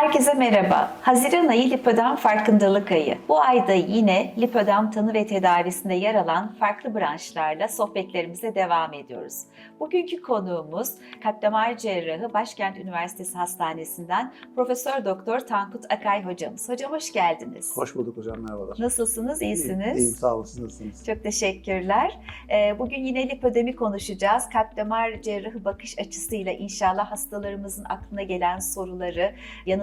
Herkese merhaba. Haziran ayı lipödem farkındalık ayı. Bu ayda yine lipödem tanı ve tedavisinde yer alan farklı branşlarla sohbetlerimize devam ediyoruz. Bugünkü konuğumuz kalp damar cerrahı Başkent Üniversitesi Hastanesi'nden Profesör Doktor Tankut Akay hocamız. Hocam hoş geldiniz. Hoş bulduk hocam, merhabalar. Nasılsınız? İyisiniz? İyiyim, iyiyim sağ olun, siz nasılsınız? Çok teşekkürler. Ee, Bugün yine lipödemi konuşacağız. Kalp damar cerrahı bakış açısıyla inşallah hastalarımızın aklına gelen soruları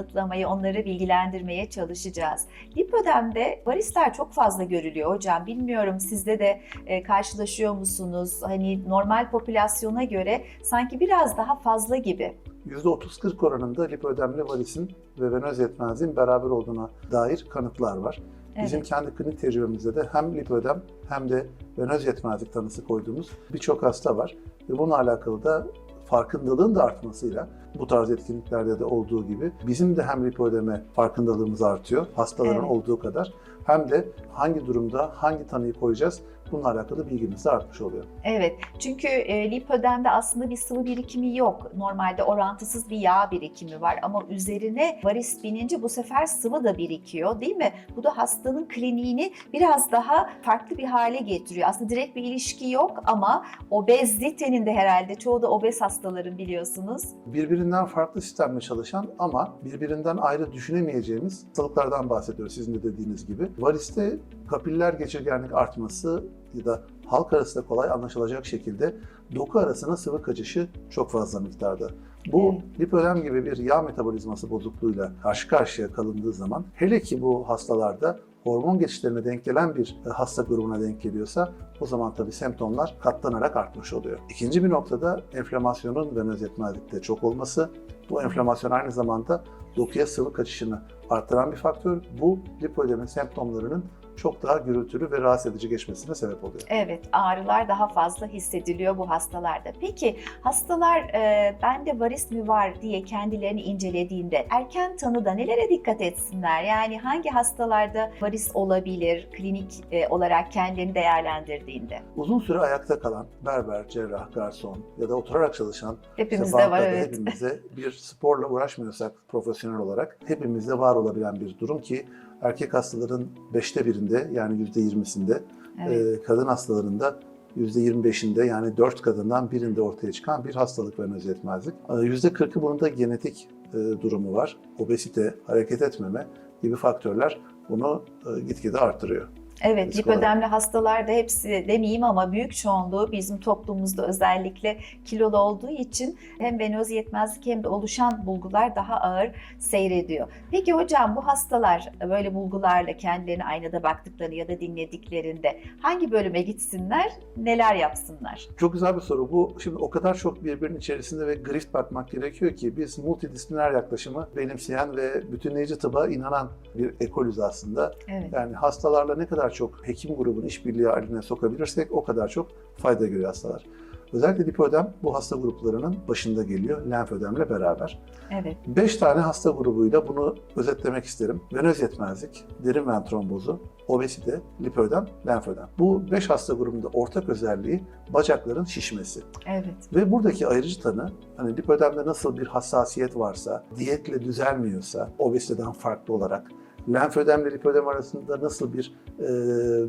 yanıtlamayı, onları bilgilendirmeye çalışacağız. Lipödemde varisler çok fazla görülüyor hocam. Bilmiyorum sizde de e, karşılaşıyor musunuz? Hani normal popülasyona göre sanki biraz daha fazla gibi. %30-40 oranında lipödemle varisin ve venöz yetmezliğin beraber olduğuna dair kanıtlar var. Bizim Evet. kendi klinik tecrübemizde de hem lipödem hem de venöz yetmezlik tanısı koyduğumuz birçok hasta var. Ve bununla alakalı da farkındalığın da artmasıyla bu tarz etkinliklerde de olduğu gibi bizim de hem lipödeme farkındalığımız artıyor hastaların Evet. olduğu kadar hem de hangi durumda hangi tanıyı koyacağız bununla alakalı bilgimiz de artmış oluyor. Evet, çünkü e, lipödemde aslında bir sıvı birikimi yok. Normalde orantısız bir yağ birikimi var ama üzerine varis binince bu sefer sıvı da birikiyor değil mi? Bu da hastanın kliniğini biraz daha farklı bir hale getiriyor. Aslında direkt bir ilişki yok ama obezitenin de herhalde çoğu da obez hastaların biliyorsunuz. birbirinden farklı sistemle çalışan ama birbirinden ayrı düşünemeyeceğimiz hastalıklardan bahsediyoruz sizin de dediğiniz gibi. Variste kapiller geçirgenlik artması ya da halk arasında kolay anlaşılacak şekilde doku arasına sıvı kaçışı çok fazla miktarda. Bu lipödem gibi bir yağ metabolizması bozukluğuyla karşı karşıya kalındığı zaman hele ki bu hastalarda hormon geçişlerine denk gelen bir e, hasta grubuna denk geliyorsa o zaman tabii semptomlar katlanarak artmış oluyor. İkinci bir noktada enflamasyonun venöz yetmezlikte çok olması. Bu enflamasyon aynı zamanda dokuya sıvı kaçışını arttıran bir faktör. Bu lipodemin semptomlarının çok daha gürültülü ve rahatsız edici geçmesine sebep oluyor. Evet, ağrılar daha fazla hissediliyor bu hastalarda. Peki hastalar e, bende varis mi var diye kendilerini incelediğinde erken tanıda nelere dikkat etsinler? Yani hangi hastalarda varis olabilir klinik e, olarak kendilerini değerlendirdiğinde? Uzun süre ayakta kalan berber, cerrah, garson ya da oturarak çalışan Hepimizde İşte var evet. Hepimizde bir sporla uğraşmıyorsak profesyonel olarak hepimizde var olabilen bir durum ki erkek hastaların beşte birinde yani yüzde yirmisinde, Evet. e, kadın hastalarında yüzde yirmi beşinde yani dört kadından birinde ortaya çıkan bir hastalık venöz yetmezlik. E, Yüzde kırkı bunun da genetik e, durumu var. Obezite, hareket etmeme gibi faktörler bunu gitgide arttırıyor. Evet, Risk olarak. lipödemli hastalar da hepsi demeyeyim ama büyük çoğunluğu bizim toplumumuzda özellikle kilolu olduğu için hem venöz yetmezlik hem de oluşan bulgular daha ağır seyrediyor. Peki hocam bu hastalar böyle bulgularla kendilerine aynada baktıklarını ya da dinlediklerinde hangi bölüme gitsinler, neler yapsınlar? Çok güzel bir soru. Bu şimdi o kadar çok birbirinin içerisinde ve grift bakmak gerekiyor ki biz multidisipliner yaklaşımı benimseyen ve bütünleyici tıba inanan bir ekolüz aslında. Evet. Yani hastalarla ne kadar çok hekim grubunu işbirliği haline sokabilirsek o kadar çok fayda görüyor hastalar. Özellikle lipödem bu hasta gruplarının başında geliyor lenfödemle beraber. Evet. 5 tane hasta grubuyla bunu özetlemek isterim. Venöz yetmezlik, derin ven trombozu, obezite, lipödem, lenfödem. Bu 5 hasta grubunda ortak özelliği bacakların şişmesi. Evet. Ve buradaki ayrıcı tanı, hani lipödemde nasıl bir hassasiyet varsa, diyetle düzelmiyorsa, obeziteden farklı olarak, lenfödemle lipödem arasında nasıl bir e,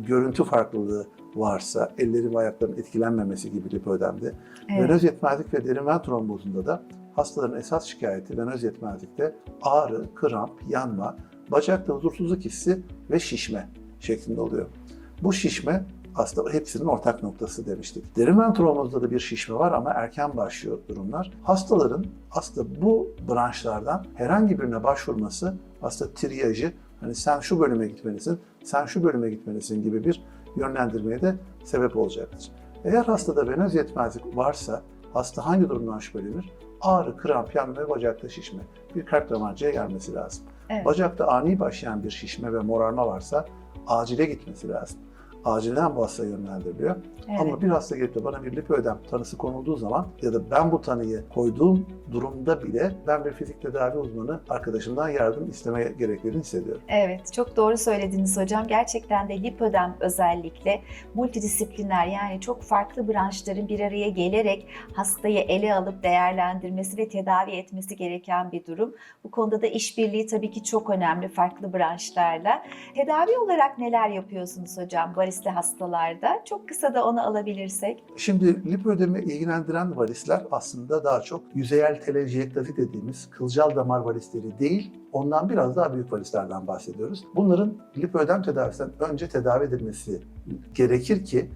görüntü farklılığı varsa, ellerin ve ayakların etkilenmemesi gibi lipödemde, Evet. venöz yetmezlik ve derin ven trombozunda da hastaların esas şikayeti venöz yetmezlikte ağrı, kramp, yanma, bacakta huzursuzluk hissi ve şişme şeklinde oluyor. Bu şişme aslında hepsinin ortak noktası demiştik. Derin ven trombozda da bir şişme var ama erken başlıyor durumlar. Hastaların aslında bu branşlardan herhangi birine başvurması aslında triyajı hani sen şu bölüme gitmelisin, sen şu bölüme gitmelisin gibi bir yönlendirmeye de sebep olacaktır. Eğer hastada venöz yetmezlik varsa hasta hangi durumdan şüphelenir? Ağrı, kramp, yanma ve bacakta şişme. Bir kalp damarcıya gelmesi lazım. Evet. Bacakta ani başlayan bir şişme ve morarma varsa acile gitmesi lazım. Acilen hastaya yönlendiriliyor. Evet. Ama bir hasta gelip de bana bir lipödem tanısı konulduğu zaman ya da ben bu tanıyı koyduğum durumda bile ben bir fizik tedavi uzmanı arkadaşımdan yardım istemeye gerektiğini hissediyorum. Evet, çok doğru söylediniz hocam. Gerçekten de lipödem özellikle multidisipliner yani çok farklı branşların bir araya gelerek hastayı ele alıp değerlendirmesi ve tedavi etmesi gereken bir durum. Bu konuda da işbirliği tabii ki çok önemli farklı branşlarla. Tedavi olarak neler yapıyorsunuz hocam varisli hastalarda? Çok kısa da onu alabilirsek. Şimdi lipödemi ilgilendiren varisler aslında daha çok yüzeyel telejektafi dediğimiz kılcal damar varisleri değil, ondan biraz daha büyük varislerden bahsediyoruz. Bunların lipödem tedavisinden önce tedavi edilmesi gerekir ki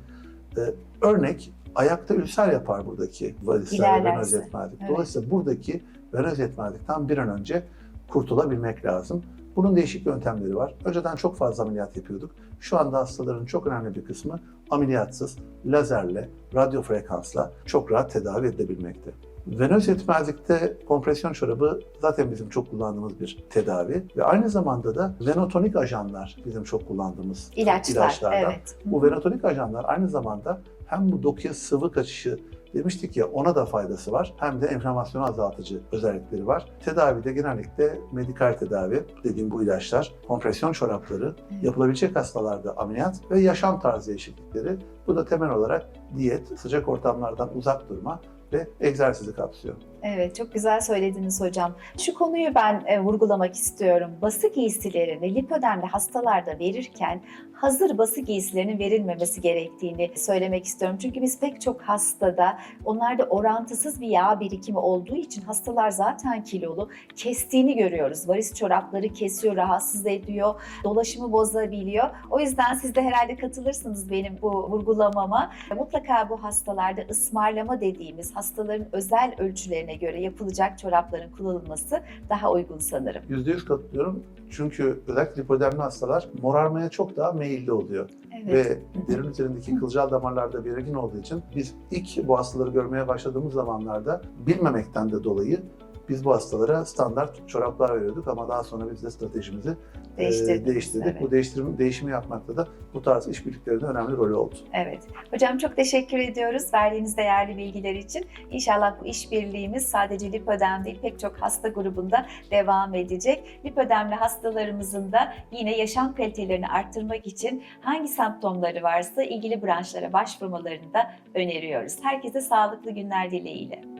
e, örnek ayakta ülser yapar buradaki varisler ve venöz yetmezlik. evet. Dolayısıyla buradaki venöz yetmezlikten bir an önce kurtulabilmek lazım. Bunun değişik yöntemleri var. Önceden çok fazla ameliyat yapıyorduk. Şu anda hastaların çok önemli bir kısmı ameliyatsız, lazerle, radyo frekansla çok rahat tedavi edilebilmekte. Venöz yetmezlikte kompresyon çorabı zaten bizim çok kullandığımız bir tedavi ve aynı zamanda da venotonik ajanlar bizim çok kullandığımız İlaçlar, ilaçlardan. evet. Bu venotonik ajanlar aynı zamanda hem bu dokuya sıvı kaçışı demiştik ya ona da faydası var hem de enflamasyonu azaltıcı özellikleri var. Tedavide genellikle medikal tedavi dediğim bu ilaçlar, kompresyon çorapları, yapılabilecek hastalarda ameliyat ve yaşam tarzı değişiklikleri. Bu da temel olarak diyet, sıcak ortamlardan uzak durma ve egzersizi kapsıyor. Evet, çok güzel söylediniz hocam. Şu konuyu ben e, vurgulamak istiyorum. Bası giysilerini lipödemli hastalarda verirken hazır bası giysilerinin verilmemesi gerektiğini söylemek istiyorum. Çünkü biz pek çok hastada onlarda orantısız bir yağ birikimi olduğu için hastalar zaten kilolu. Kestiğini görüyoruz. Varis çorapları kesiyor, rahatsız ediyor, dolaşımı bozabiliyor. O yüzden siz de herhalde katılırsınız benim bu vurgulamama. Mutlaka bu hastalarda ısmarlama dediğimiz hastaların özel ölçülerine göre yapılacak çorapların kullanılması daha uygun sanırım. %100 katılıyorum. Çünkü özellikle lipödemli hastalar morarmaya çok daha meyilli oluyor. Evet. Ve derin üzerindeki kılcal damarlarda belirgin olduğu için biz ilk bu hastaları görmeye başladığımız zamanlarda bilmemekten de dolayı biz bu hastalara standart çoraplar veriyorduk ama daha sonra biz de stratejimizi Değiştirdiniz, değiştirdik. evet. Bu değiştirme, değişimi yapmakta da bu tarz işbirliklerinin önemli rolü oldu. Evet. Hocam çok teşekkür ediyoruz verdiğiniz değerli bilgiler için. İnşallah bu işbirliğimiz sadece lipödem değil pek çok hasta grubunda devam edecek. Lipödemli hastalarımızın da yine yaşam kalitelerini arttırmak için hangi semptomları varsa ilgili branşlara başvurmalarını da öneriyoruz. Herkese sağlıklı günler dileğiyle.